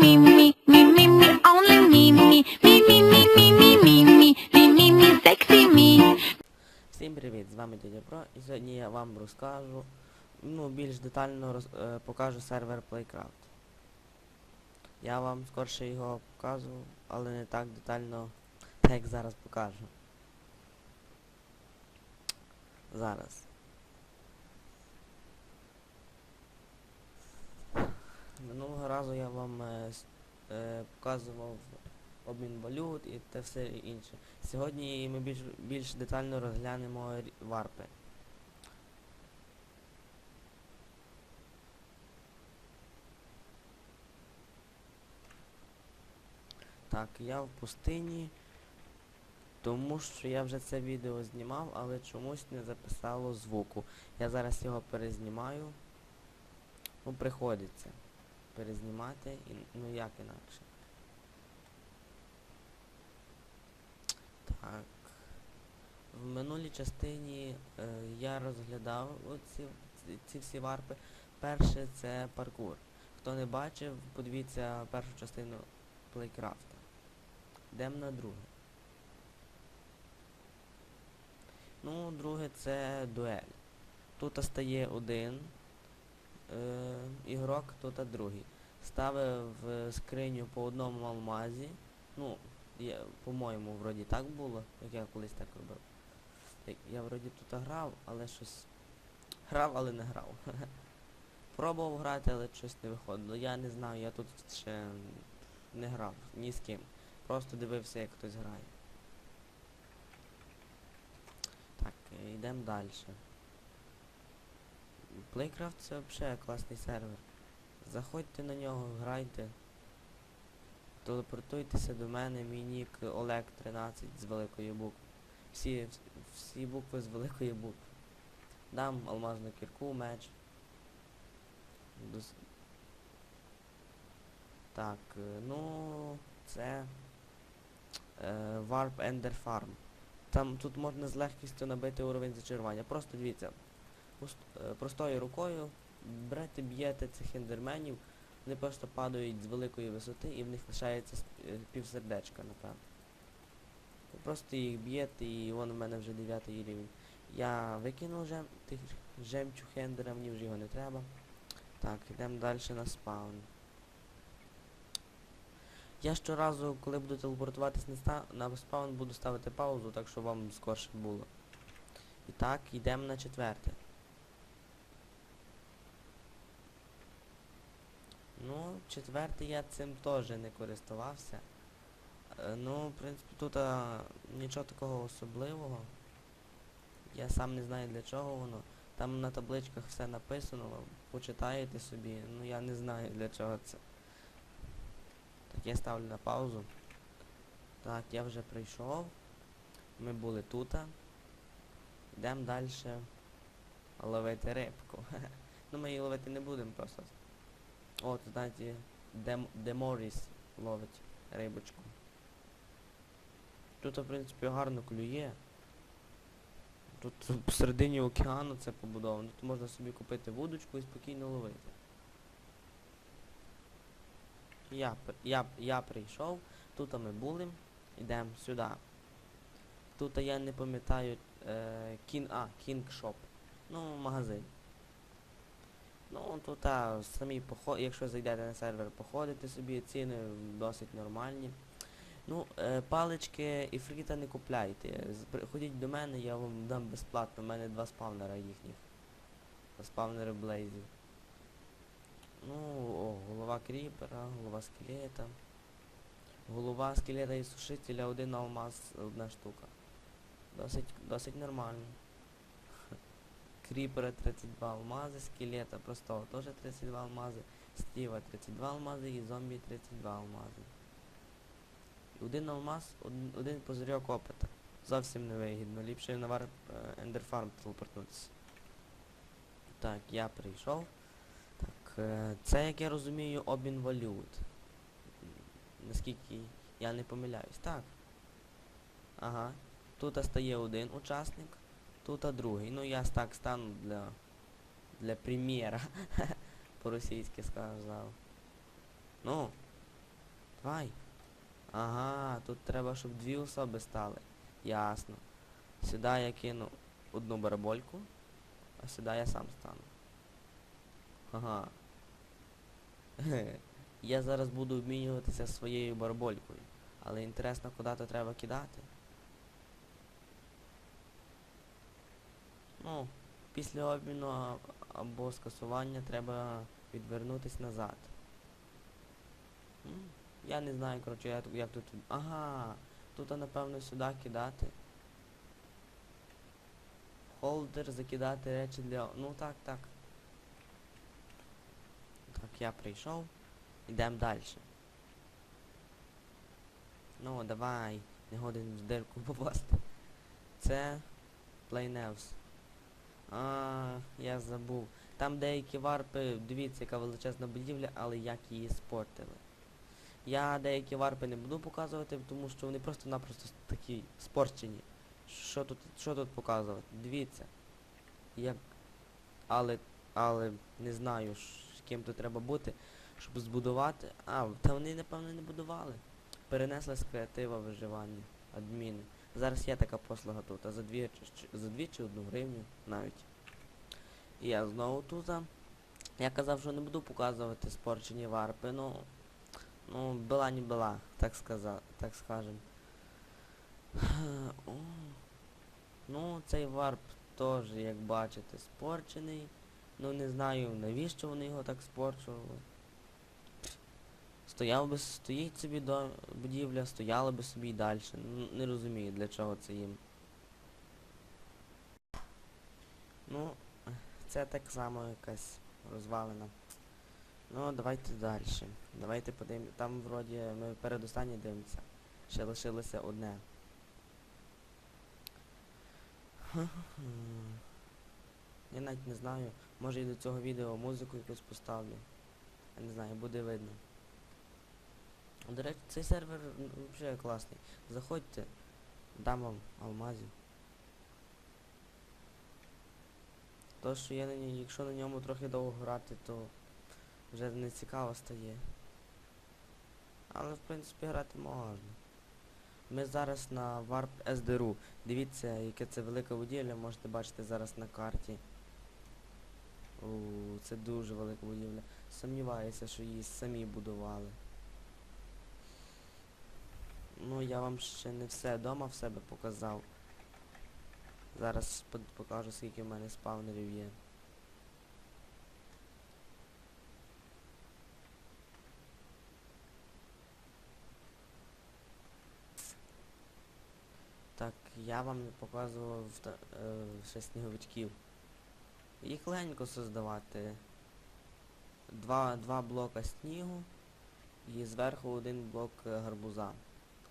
me, me, me, me, me, only me, me, me, me, me, me, me, me, me, me, me, me, sexy me. Всім привіт, з вами Дядя Про і сьогодні я вам розкажу, ну, більш детально роз, е, покажу сервер Playcraft. Я вам скорше його показував, але не так детально, як зараз покажу. Зараз. Минулого разу я вам е, е, показував обмін валют і те все інше. Сьогодні ми більш, більш детально розглянемо варпи. Так, я в пустині, тому що я вже це відео знімав, але чомусь не записало звуку. Я зараз його перезнімаю. Ну, приходиться перезнімати, і, ну як інакше. Так. В минулій частині е, я розглядав оці, ці, всі варпи. Перше це паркур. Хто не бачив, подивіться першу частину плейкрафта. Йдемо на друге. Ну, друге це дуель. Тут стає один е, ігрок, тут другий. Ставив в скриню по одному алмазі. Ну, по-моєму, вроді так було, як я колись так робив. Як Я вроді тут грав, але щось. Грав, але не грав. Пробував грати, але щось не виходило. Я не знаю, я тут ще не грав ні з ким. Просто дивився, як хтось грає. Так, е, йдемо далі. Playcraft це взагалі класний сервер. Заходьте на нього, грайте. Телепортуйтеся до мене, мій нік Олег 13 з великої букви. Всі, всі букви з великої букви. Дам алмазну кірку, меч. Дос... Так, е, ну це е, Warp Ender Farm. Там тут можна з легкістю набити уровень зачарування. Просто дивіться, простою рукою берете, б'єте цих ендерменів, вони просто падають з великої висоти і в них лишається е, півсердечка, напевно. Просто їх б'єте і вон у мене вже 9 рівень. Я викинув жем, тих жемчуг ендера, мені вже його не треба. Так, йдемо далі на спаун. Я щоразу, коли буду телепортуватись на, спаун, буду ставити паузу, так щоб вам скорше було. І так, йдемо на четверте. Ну, четвертий я цим теж не користувався. Е, Ну, в принципі, тут а, нічого такого особливого. Я сам не знаю для чого воно. Там на табличках все написано, почитаєте собі. Ну я не знаю для чого це. Так, я ставлю на паузу. Так, я вже прийшов. Ми були тут. Йдемо далі ловити рибку. ну ми її ловити не будемо просто. О, знаєте, Дем Деморіс ловить рибочку. Тут, в принципі, гарно клює. Тут посередині океану це побудовано. Тут можна собі купити вудочку і спокійно ловити. Я, я, я прийшов, тут ми були, йдемо сюди. Тут я не пам'ятаю е, кін, а, Shop. Ну, магазин. Ну, тут а, самі поход, якщо зайдете на сервер, походите собі, ціни досить нормальні. Ну, е, палички і фріта не купляйте. Ходіть до мене, я вам дам безплатно. У мене два спавнера їхніх. Спавнери блейзів. Ну, о, голова кріпера, голова скелета. Голова скелета і сушителя, один алмаз, одна штука. Досить, досить нормально. Кріпера 32 алмази, скелета простого теж 32 алмази, Стіва 32 алмази і зомбі 32 алмази. Один алмаз, один, один позирьок опита. Зовсім невигідно. Ліпше на вар ендерфарм телепортнутися. Так, я прийшов. Так, е, це, як я розумію, обмін валют. Наскільки я не помиляюсь. Так. Ага. Тут стає один учасник, тут другий. Ну я так стану для для прем'єра. По-російськи сказав. Ну, Давай. Ага, тут треба, щоб дві особи стали. Ясно. Сюди я кину одну барабольку, а сюди я сам стану. Ага. Я зараз буду обмінюватися своєю бараболькою. Але інтересно, куди то треба кидати. Ну, після обміну або скасування треба відвернутись назад. Я не знаю, коротше, як тут. Ага, тут напевно сюди кидати. Холдер закидати речі для. Ну так, так. Так, я прийшов. Йдемо далі. Ну, давай, не годен в дирку попасти. Це Plainevs. А, я забув. Там деякі варпи, дивіться, яка величезна будівля, але як її спортили. Я деякі варпи не буду показувати, тому що вони просто-напросто такі спорчені. Що тут, що тут показувати? Дивіться. Як. Але, але не знаю, ш- ким тут треба бути, щоб збудувати. А, та вони, напевно, не будували. Перенесли з креатива виживання. Адміни. Зараз є така послуга тут, а за дві, за дві чи одну гривню навіть. І я знову тут. Я казав, що не буду показувати спорчені варпи, ну. Ну, була не була, так сказав, так скажем. Ну, цей варп теж, як бачите, спорчений. Ну не знаю, навіщо вони його так спорчували. Стояв би, стоїть собі до будівля, стояла би собі і далі. Не розумію, для чого це їм. Ну, це так само якась розвалена. Ну, давайте далі. Давайте подивимося. Там вроді ми передостанні дивимося. Ще лишилося одне. Я навіть не знаю. Може і до цього відео музику якусь поставлю. Я не знаю, буде видно. До речі, цей сервер взагалі класний. Заходьте, дам вам алмазів. То, що я на ній, якщо на ньому трохи довго грати, то вже не цікаво стає. Але в принципі грати можна. Ми зараз на Warp SDRU. Дивіться, яке це велика будівля, можете бачити зараз на карті. У, це дуже велика будівля. Сумніваюся, що її самі будували. Ну, я вам ще не все вдома в себе показав. Зараз покажу, скільки в мене спавнерів є. Так, я вам показував е, ще сніговичків. Їх легенько создавати. Два, два блока снігу і зверху один блок е, гарбуза.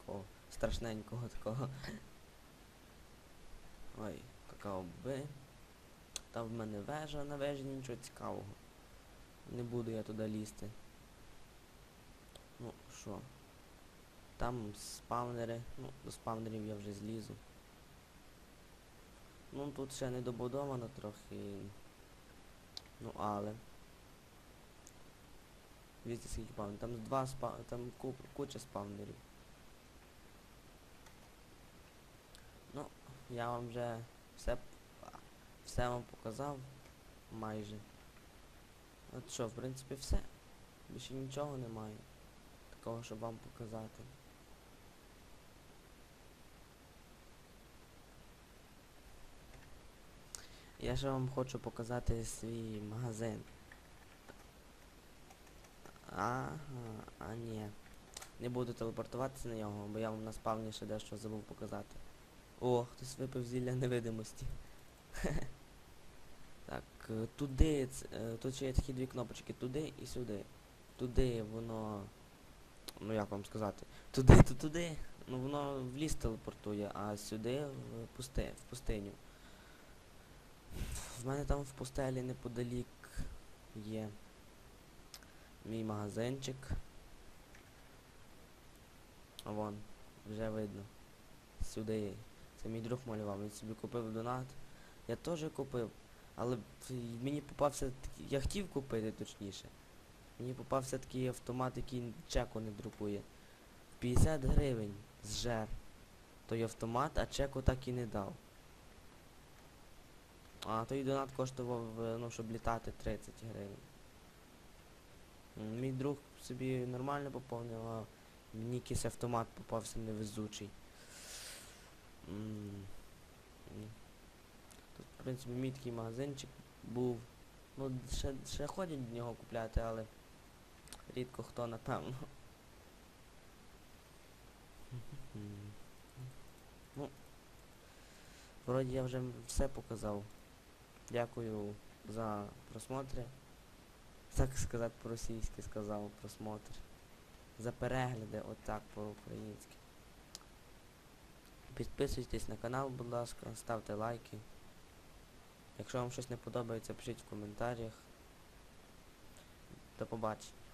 Такого страшненького такого. Ой, какао би. Там в мене вежа, на вежі нічого цікавого. Не буду я туди лізти. Ну, що? Там спавнери. Ну, до спавнерів я вже злізу. Ну тут ще не добудовано трохи. Ну але. Дивіться скільки спавнерів. Там два спа... там куча спавнерів. Ну, я вам вже все все вам показав майже. От що, в принципі, все. Більше нічого немає. Такого, щоб вам показати. Я ще вам хочу показати свій магазин. Ага, а ні. Не буду телепортуватися на нього, бо я вам на спавні ще дещо забув показати. О, хтось випив зілля невидимості. так, е, туди, е, тут ще є такі дві кнопочки, туди і сюди. Туди воно. Ну як вам сказати? Туди, то туди. Ну воно в ліс телепортує, а сюди в, пусти, в пустиню. В мене там в пустелі неподалік є мій магазинчик. Вон, вже видно. Сюди. Мій друг малював, він собі купив донат. Я теж купив, але мені попався такий. Я хотів купити точніше. Мені попався такий автомат, який чеку не друкує. 50 гривень зжер той автомат, а чеку так і не дав. А той донат коштував, е, ну, щоб літати 30 гривень. Мій друг собі нормально поповнив, а мені якийсь автомат попався невезучий. Тут, в принципі, мій такий магазинчик був. Ну, ще, ще ходять в нього купляти, але рідко хто, напевно. Ну, вроді я вже все показав. Дякую за просмотри. Так сказати по-російськи сказав просмотр. За перегляди, отак по-українськи. Підписуйтесь на канал, будь ласка, ставте лайки. Якщо вам щось не подобається, пишіть в коментарях. До побачення.